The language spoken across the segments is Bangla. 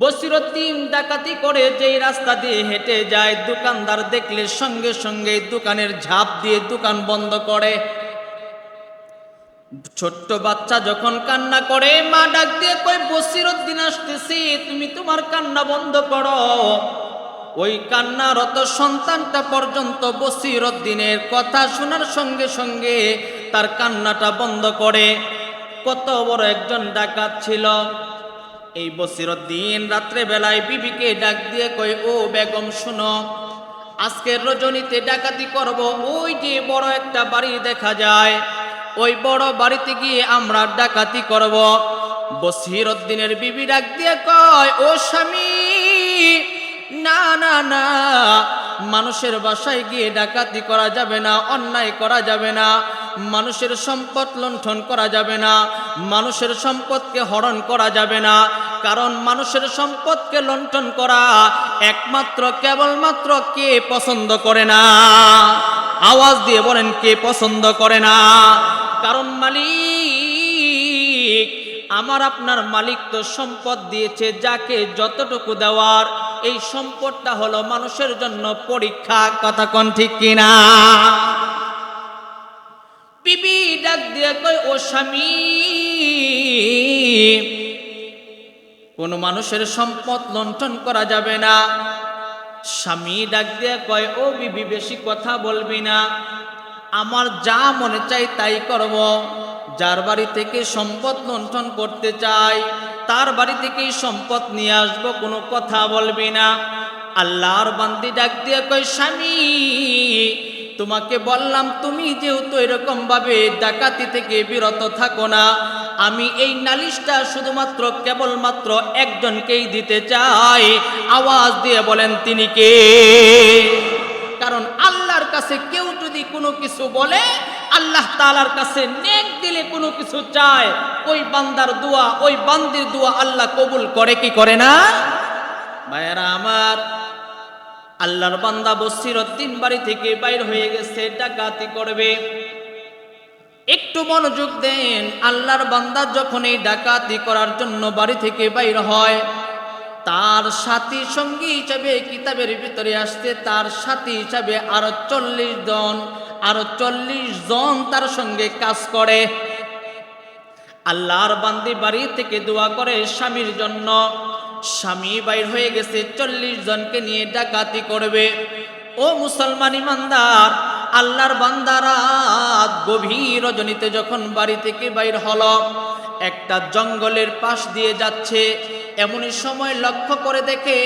বসিরুদ্দিন ডাকাতি করে যেই রাস্তা দিয়ে হেঁটে যায়, দোকানদার দেখলে সঙ্গে সঙ্গে দোকানের ঝাঁপ দিয়ে দোকান বন্ধ করে। ছোট্ট বাচ্চা যখন কান্না করে, মা ডাক দিয়ে কই বসিরুদ্দিন আসতেছি, তুমি তোমার কান্না বন্ধ করো। ওই কান্নারত সন্তানটা পর্যন্ত বসিরুদ্দিনের কথা শোনার সঙ্গে সঙ্গে তার কান্নাটা বন্ধ করে। কত বড় একজন ডাকাত ছিল। এই বসিরুদ্দিন রাত্রে বেলায় বিবিকে ডাক দিয়ে কই ও বেগম, শুনো, আজকের রজনীতে ডাকাতি করব। ওই যে বড় একটা বাড়ি দেখা যায়। ওই বড় বাড়িতে গিয়ে আমরা ডাকাতি করব। বসিরুদ্দিনের বিবি ডাক দিয়ে কয়, ও স্বামী, না না না, মানুষের বাসায় গিয়ে ডাকাতি করা যাবে না, অন্যায় করা যাবে না। মানুষের সম্পদ লুণ্ঠন করা যাবে না, মানুষের সম্পদকে হরণ করা যাবে না। কারণ মানুষের সম্পদকে লুণ্ঠন করা একমাত্র, কেবলমাত্র কে পছন্দ করে না? আওয়াজ দিয়ে বলেন, কে পছন্দ করে না? কারণ মালিক, আমার আপনার মালিক তো সম্পদ দিয়েছে যাকে যতটুকু দেওয়ার, এই সম্পদটা হলো মানুষের জন্য পরীক্ষা। কথা কোন ঠিক কিনা? বিবি ডাক দিয়ে কই ও স্বামী, কোন মানুষের সম্পদ লণ্ঠন করা যাবে না। স্বামী ডাক দিয়ে কয়, ও বিবি, বেশি কথা বলবি না। আমার যা মনে চাই তাই করব। যার বাড়ি থেকে সম্পদ লণ্ঠন করতে চাই, তার বাড়ি থেকেই সম্পদ নিয়ে আসব, কোনো কথা বলবি না। আল্লাহর বান্দি ডাক দিয়ে কয়, স্বামী তোমাকে বললাম, তুমি যেহেতু এরকম ভাবে ডাকাতি থেকে বিরত থাকো না, আমি এই নালিশটা শুধুমাত্র কেবলমাত্র একজনকেই দিতে চাই। আওয়াজ দিয়ে বলেন, তিনি কে? কারণ আল্লাহর কাছে কেউ যদি কোনো কিছু বলে, আল্লাহ তালার কাছে নেক দিলে কোনো কিছু চায়। ওই বান্দার দোয়া, ওই বান্দির দোয়া আল্লাহ কবুল করে কি করে না? ভাইয়ারা আমার আল্লাহর বান্দা বসিরদ্দিন বাড়ি থেকে বাইর হয়ে গেছে, ডাকাতি করবে। একটু মনোযোগ দেন, আল্লাহর বান্দা যখন এই ডাকাতি করার জন্য বাড়ি থেকে বাইর হয়, তার সাথী সঙ্গী হিসাবে কিতাবের ভিতরে আসতে তার সাথী হিসাবে আরও চল্লিশ জন, আরও চল্লিশ জন তার সঙ্গে কাজ করে। আল্লাহর বান্দি বাড়ি থেকে দোয়া করে স্বামীর জন্য। স্বামী বাইর হয়ে গেছে, চল্লিশ জনকে নিয়ে ডাকাতি করবে। ও মুসলমান ইমানদার, আল্লাহর বান্দারা গভীর রজনীতে যখন বাড়ি থেকে বাইর হল, একটা জঙ্গলের পাশ দিয়ে যাচ্ছে। এমনই সময় লক্ষ্য করে দেখে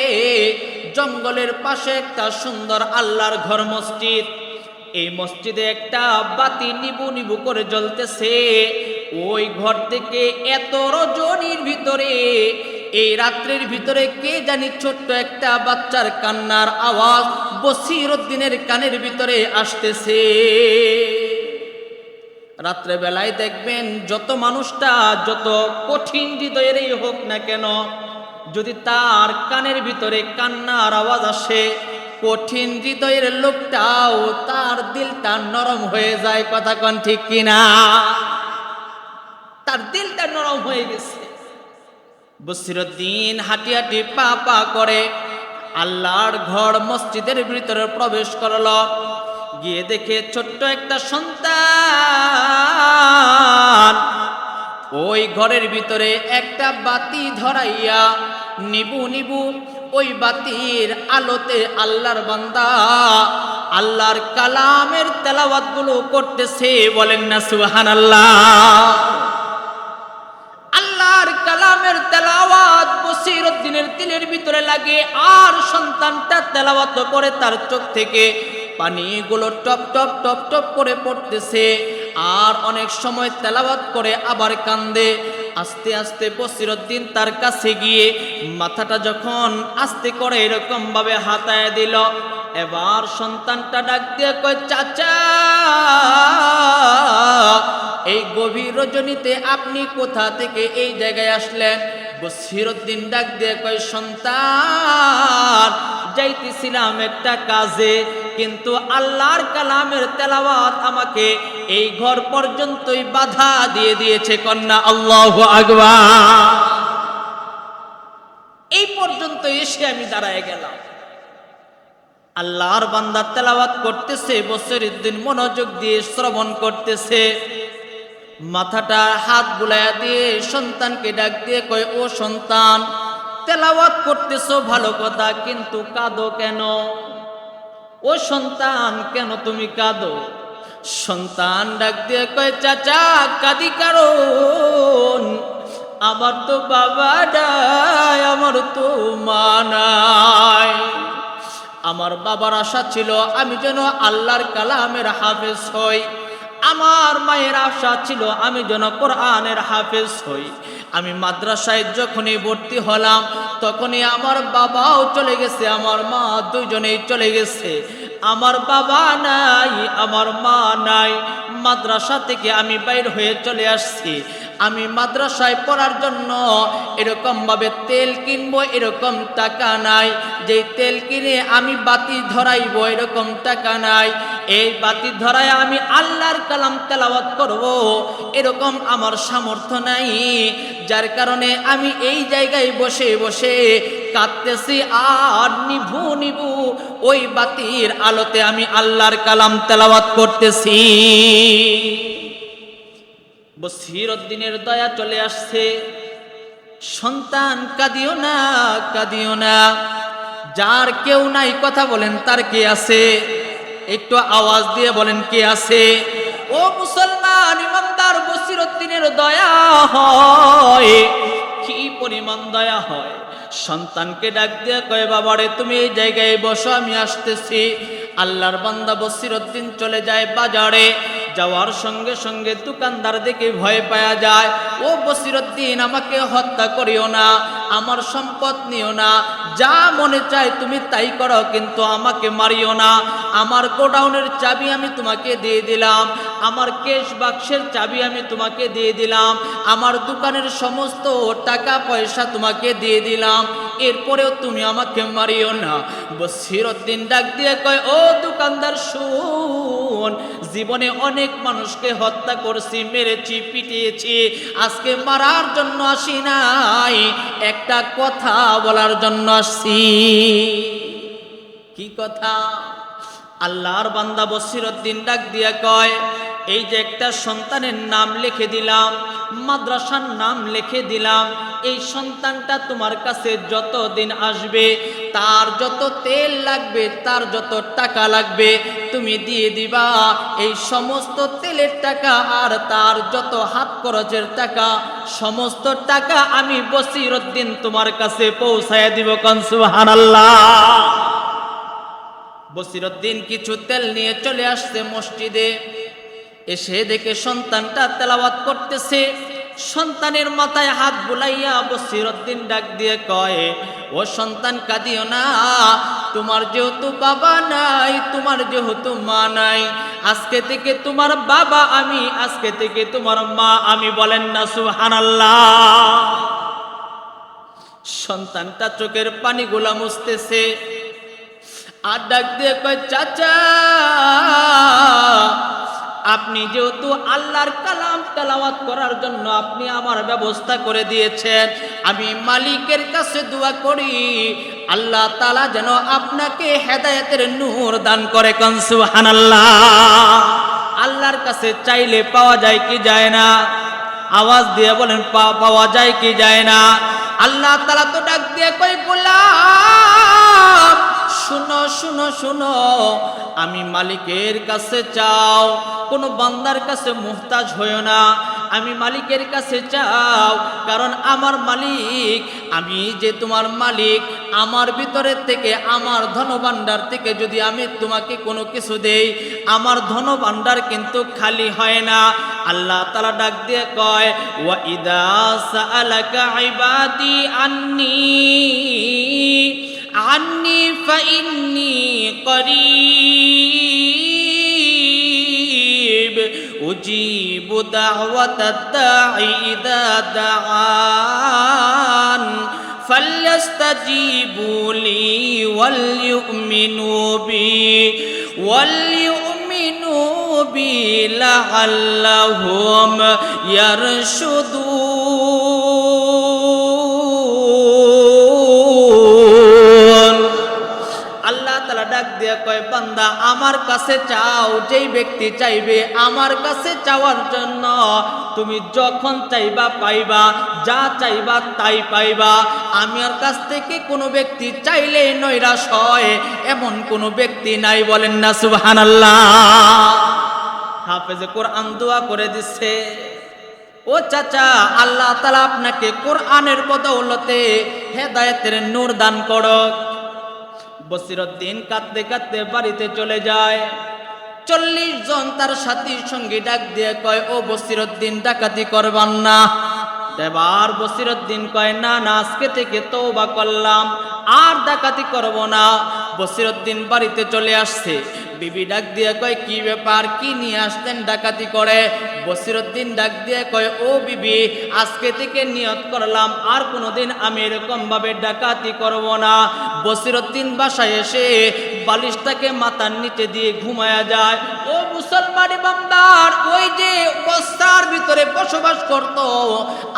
জঙ্গলের পাশে একটা সুন্দর আল্লাহর ঘর মসজিদ। এই মসজিদে একটা বাতি নিবু নিবু করে জ্বলতেছে। ওই ঘর থেকে এত রজনীর ভিতরে এই রাত্রের ভিতরে কে জানি ছোট্ট একটা বাচ্চার কান্নার আওয়াজ বসির উদ্দিনের কানের ভিতরে আসতেছে। রাত্রে বেলায় দেখবেন যত মানুষটা, যত কঠিন হৃদয়েরই হোক না কেন, যদি তার কানের ভিতরে কান্নার আওয়াজ আসে, কঠিন হৃদয়ের লোকটাও তার দিলটা নরম হয়ে যায়। কথা কন ঠিক কিনা? তার দিলটা নরম হয়ে গেছে। বসিরুদ্দিন হাঁটি হাঁটি পা পা করে আল্লাহর ঘর মসজিদের ভিতরে প্রবেশ করল। গিয়ে দেখে ছোট্ট একটা সন্তান ওই ঘরের ভিতরে একটা বাতি ধরাইয়া নিবু নিবু ওই বাতির আলোতে আল্লাহর বান্দা আল্লাহর কালামের তেলাওয়াতগুলো করতেছে। বলেন না সুহান বসিরুদ্দিনের দিলের ভিতরে লাগে আর সন্তানটা তেলাওয়াত করে তার চোখ থেকে। পানিগুলো টপ টপ টপ টপ করে পড়তেছে। আর অনেক সময় তেলাওয়াত করে আবার কান্দে। আস্তে আস্তে বসিরুদ্দিন তার কাছে গিয়ে মাথাটা যখন আস্তে করে এরকম ভাবে হাতায় দিল, এবার সন্তানটা ডাক দিয়ে কয়, চাচা, এই গভীর রজনীতে আপনি কোথা থেকে এই জায়গায় আসলেন? বসিরুদ্দিন ডাক দিয়ে কয়, সন্তান, যাইতেছিলাম একটা কাজে, কিন্তু আল্লাহর কালামের তেলাওয়াত আমাকে এই ঘর পর্যন্তই বাধা দিয়ে দিয়েছে, কন্যা আল্লাহ আকবার। এই পর্যন্ত এসে আমি দাঁড়ায় গেলাম। আল্লাহর বান্দা তেলাওয়াত করতেছে বছরের দিন মনোযোগ দিয়ে শ্রবণ করতেছে। মাথাটা হাত বুলাইয়া দিয়ে সন্তানকে ডাক দিয়ে কয়, ও সন্তান, তেলাওয়াত করতেছো ভালো কথা, কিন্তু কাঁদো কেন? ও সন্তান, কেন তুমি কাঁদো? সন্তান ডাক দিয়ে কয়, চাচা, কাঁদি কারণ আমার তো বাবা নাই, আমার তো মা নাই। আমার বাবার আশা ছিল আমি যেন আল্লাহর কালামের হাফেজ হই। আমার মায়ের আশা ছিল আমি যেন কোরআনের হাফেজ হই। আমি মাদ্রাসায় যখনই ভর্তি হলাম, তখনই আমার বাবাও চলে গেছে, আমার মা দুজনেই চলে গেছে। আমার বাবা নাই, আমার মা নাই। মাদ্রাসা থেকে আমি বাইর হয়ে চলে আসছি। আমি মাদ্রাসায় পড়ার জন্য এরকম ভাবে তেল কিনবো, এরকম টাকা নাই। যে তেল কিনে আমি বাতি ধরাইবো, এরকম টাকা নাই। এই বাতি ধরায় আমি আল্লাহর কালাম তেলাওয়াত করব, এরকম আমার সামর্থ্য নাই। যার কারণে আমি এই জায়গায় বসে বসে কাঁদতেছি আর নিভু নিভু ওই বাতির আলোতে আমি আল্লাহর কালাম তেলাওয়াত করতেছি। বসিরুদ্দিনের দয়া চলে আসছে। সন্তান, কাঁদিও না কাঁদিও না। যার কেউ নাই, কথা বলেন, তার কে আছে? একটু আওয়াজ দিয়ে বলেন, কে আছে? ও মুসলমান, ইমানদার বসিরুদ্দিনের দয়া হয়। কি পরিমাণ দয়া হয়? সন্তানকে ডাক দিয়ে কয়, বাবারে, তুমি এই জায়গায় বসো, আমি আসতেছি। আল্লাহর বান্দা বসিরুদ্দিন চলে যায় বাজারে। যাওয়ার সঙ্গে সঙ্গে দোকানদার দেখে ভয় পাওয়া যায় ও বসিরুদ্দিন আমাকে হত্যা করিও না। আমার সম্পদ নিও না। যা মনে চায় তুমি তাই করো, কিন্তু আমাকে মারিও না। আমার গোডাউনের চাবি আমি তোমাকে দিয়ে দিলাম। আমার কেশ বাক্সের চাবি আমি তোমাকে দিয়ে দিলাম। আমার দোকানের সমস্ত টাকা পয়সা তোমাকে দিয়ে দিলাম। এরপরেও তুমি আমাকে মারিও না। বসিরুদ্দিন ডাক দিয়ে কয়, ও দোকানদার শুন, জীবনে অনেক মানুষকে হত্যা করছি, মেরেছি, পিটিয়েছি। আজকে মারার জন্য আসি নাই। একটা কথা বলার জন্য আসছি। কি কথা? আল্লাহর বান্দা বসিরুদ্দিন ডাক দিয়ে কয় এই যে একটা সন্তানের নাম লিখে দিলাম, মাদ্রাসার নাম লিখে দিলাম, এই সন্তানটা তোমার কাছে যত দিন আসবে, তার যত তেল লাগবে, তার যত টাকা লাগবে, তুমি দিয়ে দিবা। এই সমস্ত তেলের টাকা আর তার যত হাত খরচের টাকা, সমস্ত টাকা আমি বসিরুদ্দিন তোমার কাছে পৌঁছায় দিব কনসুহান বসিরুদ্দিন কিছু তেল নিয়ে চলে আসছে মসজিদে। এসে দেখে সন্তানটা তেলাওয়াত করতেছে। সন্তানের মাথায় হাত বুলাইয়া বসিরুদ্দিন ডাক দিয়ে কয়, ও সন্তান, কাঁদিও না। তোমার যেহেতু বাবা নাই, তোমার যেহেতু মা নাই, আজকে থেকে তোমার বাবা আমি, আজকে থেকে তোমার মা আমি বলেন না সুহানাল্লাহ সন্তানটা চোখের পানিগুলা মুছতেছে। আর ডাক দিয়ে কয়, চাচা আপনি যেহেতু আল্লাহর কালাম তেলাওয়াত করার জন্য আপনি আমার ব্যবস্থা করে দিয়েছেন, আমি মালিকের কাছে দোয়া করি, আল্লাহ তালা যেন আপনাকে হেদায়েতের নূর দান করে কনসুহান আল্লাহ আল্লাহর কাছে চাইলে পাওয়া যায় কি যায় না? আওয়াজ দিয়ে বলেন পাওয়া যায় কি যায় না? আল্লাহ তালা তো ডাক দিয়ে কই গোলাম! শুনো শুনো শুনো, আমি মালিকের কাছে চাও। কোনো বান্দার কাছে মুহতাজ হইও না। আমি মালিকের কাছে চাও, কারণ আমার মালিক, আমি যে তোমার মালিক, আমার ভিতরের থেকে, আমার ধনভাণ্ডার থেকে যদি আমি তোমাকে কোনো কিছু দেই, আমার ধনভাণ্ডার কিন্তু খালি হয় না। আল্লাহ তালা ডাক দিয়ে কয়, ওয়া ইদা সাআলাকা ইবাদি আন্নি। عني فإني قريب. أجيب دعوة الداعي إذا دعان. فليستجيبوا لي وليؤمنوا بي. وليؤمنوا بي لعلهم يرشدون. বান্দা আমার কাছে চাও, যেই ব্যক্তি চাইবে আমার কাছে চাওয়ার জন্য, তুমি যখন চাইবা পাইবা, যা চাইবা তাই পাইবা। আমি আর কাছ থেকে কোনো ব্যক্তি চাইলে নৈরাশ হয়, এমন কোনো ব্যক্তি নাই বলেন না সুবহানাল্লাহ। হাফেজে কোরআন দোয়া করে দিচ্ছে ও চাচা, আল্লাহ তালা আপনাকে কোরআনের বদৌলতে হেদায়েতের নূর দান করক। বসিরুদ্দিন কাঁদতে কাঁদতে বাড়িতে চলে যায়। চল্লিশ জন তার সাথী সঙ্গী ডাক দিয়ে কয়, ও বসিরুদ্দিন ডাকাতি করবান না। এবার বসিরুদ্দিন কয়, না না, আজকে থেকে তৌবা করলাম, আর ডাকাতি করব না। বসিরুদ্দিন বাড়িতে চলে আসছে। বিবি ডাক দিয়ে কয়, কি ব্যাপার? কি নিয়ে আসতেন ডাকাতি করে? বসিরুদ্দিন ডাক দিয়ে কয়, ও বিবি, আজকে থেকে নিয়ত করলাম, আর কোনোদিন আমি এরকমভাবে ডাকাতি করব না। বসিরুদ্দিন বাসায় এসে বালিশটাকে মাথার নিচে দিয়ে ঘুমায়া যায়। ও মুসলমান বান্দার, ওই যে বস্তার ভিতরে বসবাস করত,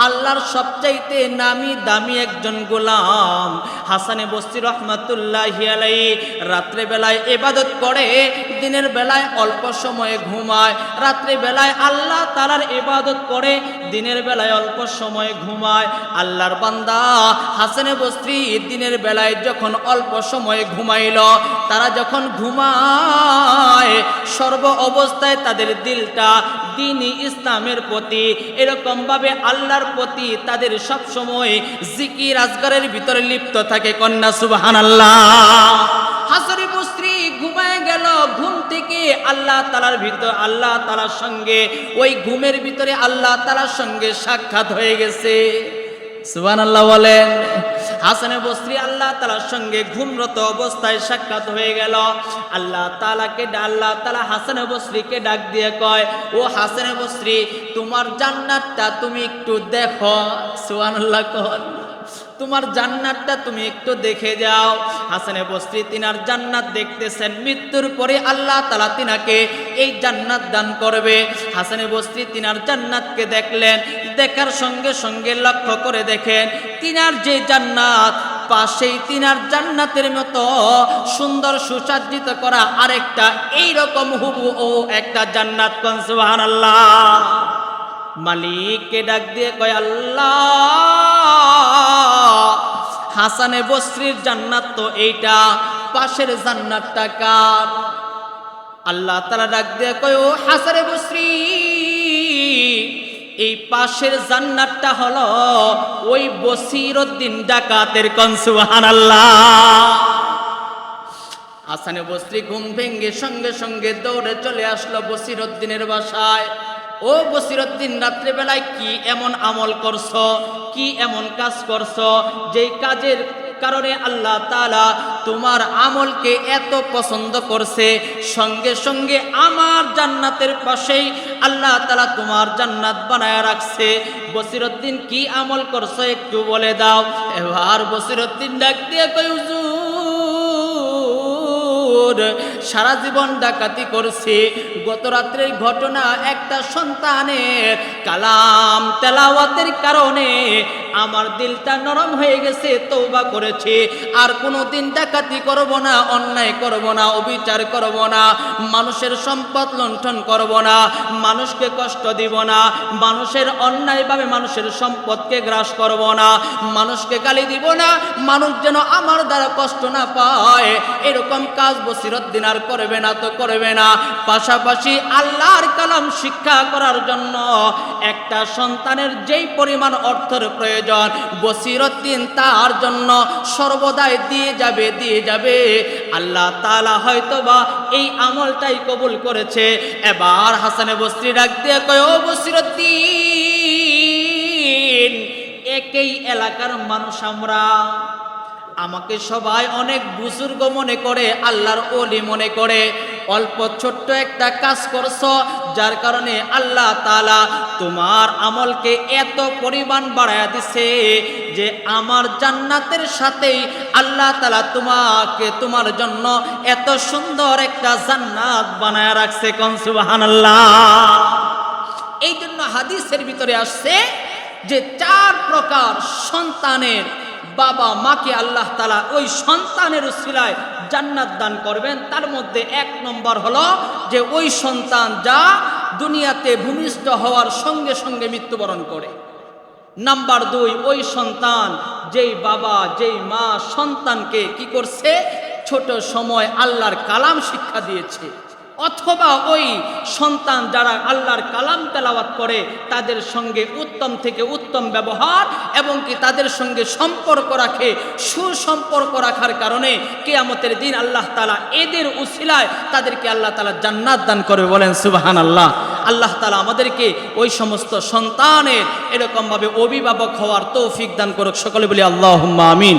আল্লাহর সবচাইতে নামি দামি একজন গোলাম। হাসানে বস্তি রহমাতুল্লাহ আলাই রাত্রে বেলায় এবাদত করে দিনের বেলায় অল্প সময়ে ঘুমায়, রাত্রে বেলায় আল্লাহ তালার ইবাদত করে, দিনের বেলায় অল্প সময়ে ঘুমায়। আল্লাহর বান্দা হাসানে বস্ত্রী দিনের বেলায় যখন অল্প সময়ে ঘুমাইল, তারা যখন ঘুমায়, সর্ব অবস্থায় তাদের দিলটা দিনই ইসলামের প্রতি এরকম ভাবে আল্লাহর প্রতি তাদের সব সময় জিকির আজগারের ভিতরে লিপ্ত থাকে কন্যা সুবাহান আল্লাহ হাসরি বস্ত্রী ঘুম আল্লাহ তালার ভিতর, আল্লাহ তালার সঙ্গে, ওই ঘুমের ভিতরে আল্লাহ তালার সঙ্গে সাক্ষাৎ হয়ে গেছে। সুবান আল্লাহ বলেন, হাসানে বস্ত্রী আল্লাহ তালার সঙ্গে ঘুমরত অবস্থায় সাক্ষাৎ হয়ে গেল। আল্লাহ তালাকে আল্লাহ তালা হাসানে বস্ত্রীকে ডাক দিয়ে কয়, ও হাসানে বস্ত্রী তোমার জান্নাতটা তুমি একটু দেখো। সুবান আল্লাহ কন তোমার জান্নাতটা তুমি একটু দেখে যাও। হাসানে বস্ত্রী তিনার জান্নাত দেখতেছেন। মৃত্যুর পরে আল্লাহ তালা তিনাকে এই জান্নাত দান করবে। হাসানে বস্ত্রী তিনার জান্নাতকে দেখলেন। দেখার সঙ্গে সঙ্গে লক্ষ্য করে দেখেন, তিনার যে জান্নাত, পাশেই তিনার জান্নাতের মতো সুন্দর সুসজ্জিত করা আরেকটা এইরকম হুবু ও একটা জান্নাত কনসুহান আল্লাহ মালিককে ডাক দিয়ে কয়, আল্লাহ! হাসানে বস্ত্রীর জান্নাত তো এইটা, পাশের জান্নাতটা কার? আল্লাহ তারা ডাক দিয়ে কয়, ও হাসানে বস্ত্রী এই পাশের জান্নাতটা হলো ওই বসিরউদ্দিন ডাকাতের কনসুহান আল্লাহ হাসানে বস্ত্রী ঘুম ভেঙ্গে সঙ্গে সঙ্গে দৌড়ে চলে আসলো বসিরউদ্দিনের বাসায়। ও বসিরউদ্দিন, রাত্রেবেলায় কি এমন আমল করছ? কি এমন কাজ করছ? যেই কাজের কারণে আল্লাহ তালা তোমার আমলকে এত পছন্দ করছে, সঙ্গে সঙ্গে আমার জান্নাতের পাশেই আল্লাহ তালা তোমার জান্নাত বানায় রাখছে। বসিরউদ্দিন, কি আমল করছ একটু বলে দাও। এবার বসিরউদ্দিন ডাক দিয়ে কই সারা জীবন ডাকাতি করছে। গত রাত্রের ঘটনা একটা সন্তানের কালাম তেলাওয়াতের কারণে আমার দিলটা নরম হয়ে গেছে তৌবা করেছে। আর কোনো দিন ডাকাতি করব না, অন্যায় করব না, অবিচার করব না, মানুষের সম্পদ লণ্ঠন করব না, মানুষকে কষ্ট দিব না, মানুষের অন্যায়ভাবে মানুষের সম্পদকে গ্রাস করব না, মানুষকে গালি দিব না, মানুষ যেন আমার দ্বারা কষ্ট না পায়। এরকম কাজ বসিরদ্দিন আর করবে না তো করবে না। পাশাপাশি আল্লাহর কালাম শিক্ষা করার জন্য একটা সন্তানের যেই পরিমাণ অর্থের প্রয়োজন বসিরদ্দিন তার জন্য সর্বদাই দিয়ে যাবে দিয়ে যাবে। আল্লাহ তালা হয়তো বা এই আমলটাই কবুল করেছে। এবার হাসানে বস্ত্রী ডাক দিয়ে কয়, ও বসিরদ্দিন একই এলাকার মানুষ আমরা। আমাকে সবাই অনেক বুজুর্গ মনে করে, আল্লাহর ওলি মনে করে। অল্প ছোট্ট একটা কাজ করছ, যার কারণে আল্লাহ তালা তোমার আমলকে এত পরিমাণ বাড়ায় দিছে যে আমার জান্নাতের সাথেই আল্লাহ তালা তোমাকে তোমার জন্য এত সুন্দর একটা জান্নাত বানায় রাখছে। কনসুবাহান এই জন্য হাদিসের ভিতরে আসছে যে চার প্রকার সন্তানের বাবা, মাকে আল্লাহ তালা ওই সন্তানের উসিলায় জান্নাত দান করবেন। তার মধ্যে এক নম্বর হলো যে ওই সন্তান যা দুনিয়াতে ভূমিষ্ঠ হওয়ার সঙ্গে সঙ্গে মৃত্যুবরণ করে। নাম্বার দুই, ওই সন্তান যেই বাবা, যেই মা সন্তানকে কি করছে? ছোট সময় আল্লাহর কালাম শিক্ষা দিয়েছে। অথবা ওই সন্তান যারা আল্লাহর কালাম তেলাওয়াত করে, তাদের সঙ্গে উত্তম থেকে উত্তম ব্যবহার এবং কি তাদের সঙ্গে সম্পর্ক রাখে, সুসম্পর্ক রাখার কারণে কেয়ামতের দিন আল্লাহ তালা এদের উশিলায় তাদেরকে আল্লাহ তালা জান্নাত দান করবে বলেন সুবাহান আল্লাহ আল্লাহ তালা আমাদেরকে ওই সমস্ত সন্তানের এরকমভাবে অভিভাবক হওয়ার তৌফিক দান করুক। সকলে বলি আল্লাহ আমিন।